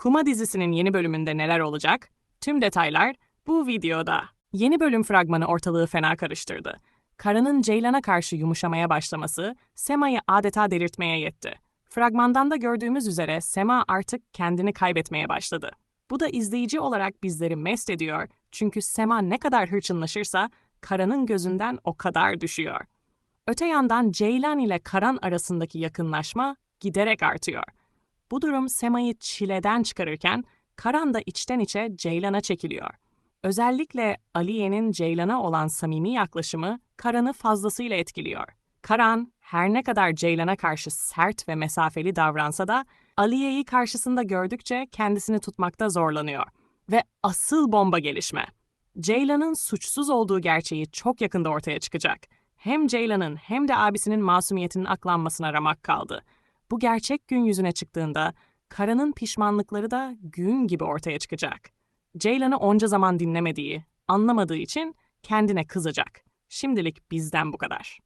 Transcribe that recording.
Kuma dizisinin yeni bölümünde neler olacak? Tüm detaylar bu videoda. Yeni bölüm fragmanı ortalığı fena karıştırdı. Karan'ın Ceylan'a karşı yumuşamaya başlaması Sema'yı adeta delirtmeye yetti. Fragmandan da gördüğümüz üzere Sema artık kendini kaybetmeye başladı. Bu da izleyici olarak bizleri mest ediyor çünkü Sema ne kadar hırçınlaşırsa Karan'ın gözünden o kadar düşüyor. Öte yandan Ceylan ile Karan arasındaki yakınlaşma giderek artıyor. Bu durum Sema'yı çileden çıkarırken Karan da içten içe Ceylan'a çekiliyor. Özellikle Aliye'nin Ceylan'a olan samimi yaklaşımı Karan'ı fazlasıyla etkiliyor. Karan her ne kadar Ceylan'a karşı sert ve mesafeli davransa da Aliye'yi karşısında gördükçe kendisini tutmakta zorlanıyor. Ve asıl bomba gelişme. Ceylan'ın suçsuz olduğu gerçeği çok yakında ortaya çıkacak. Hem Ceylan'ın hem de abisinin masumiyetinin aklanmasına ramak kaldı. Bu gerçek gün yüzüne çıktığında Karan'ın pişmanlıkları da gün gibi ortaya çıkacak. Ceylan'ı onca zaman dinlemediği, anlamadığı için kendine kızacak. Şimdilik bizden bu kadar.